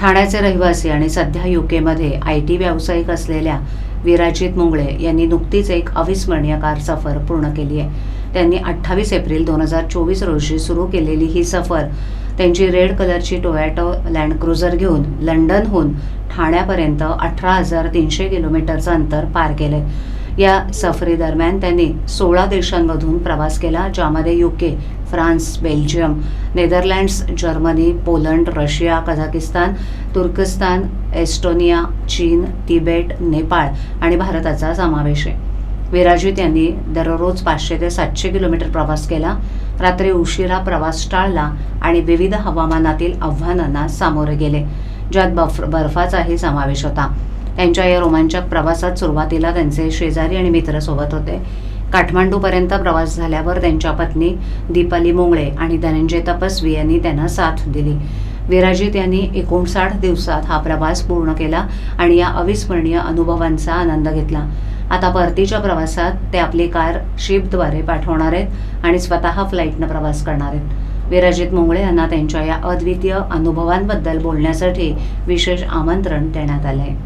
ठाण्याचे रहिवासी आणि सध्या युकेमध्ये आय टी व्यावसायिक असलेल्या विराजित मुंगळे यांनी नुकतीच एक अविस्मरणीय कार सफर पूर्ण केली आहे. त्यांनी अठ्ठावीस एप्रिल दोन हजार चोवीस रोजी सुरू केलेली ही सफर त्यांची रेड कलरची टोयॅटो लँड क्रुझर घेऊन लंडनहून ठाण्यापर्यंत अठरा हजार तीनशे किलोमीटरचं अंतर पार केले या सफरीदरम्यान त्यांनी सोळा देशांमधून प्रवास केला ज्यामध्ये UK France Belgium Netherlands Germany Poland Russia Kazakhstan तुर्कस्तान एस्टोनिया चीन तिबेट नेपाळ आणि भारताचा समावेश आहे. विराजित यांनी दररोज पाचशे ते सातशे किलोमीटर प्रवास केला. रात्री उशिरा प्रवास टाळला आणि विविध हवामानातील आव्हानांना सामोरे गेले ज्यात बफ बर्फाचाही समावेश होता. त्यांच्या या रोमांचक प्रवासात सुरुवातीला त्यांचे शेजारी आणि मित्र सोबत होते. काठमांडूपर्यंत प्रवास झाल्यावर त्यांच्या पत्नी दीपाली मोंगळे आणि धनंजय तपस्वी यांनी त्यांना साथ दिली. विराजित यांनी एकोणसाठ दिवसात हा प्रवास पूर्ण केला आणि या अविस्मरणीय अनुभवांचा आनंद घेतला. आता परतीच्या प्रवासात ते आपली कार शिपद्वारे पाठवणार आहेत आणि स्वतः फ्लाईटनं प्रवास करणार आहेत. विराजित मोंगळे यांना त्यांच्या या अद्वितीय अनुभवांबद्दल बोलण्यासाठी विशेष आमंत्रण देण्यात आले आहे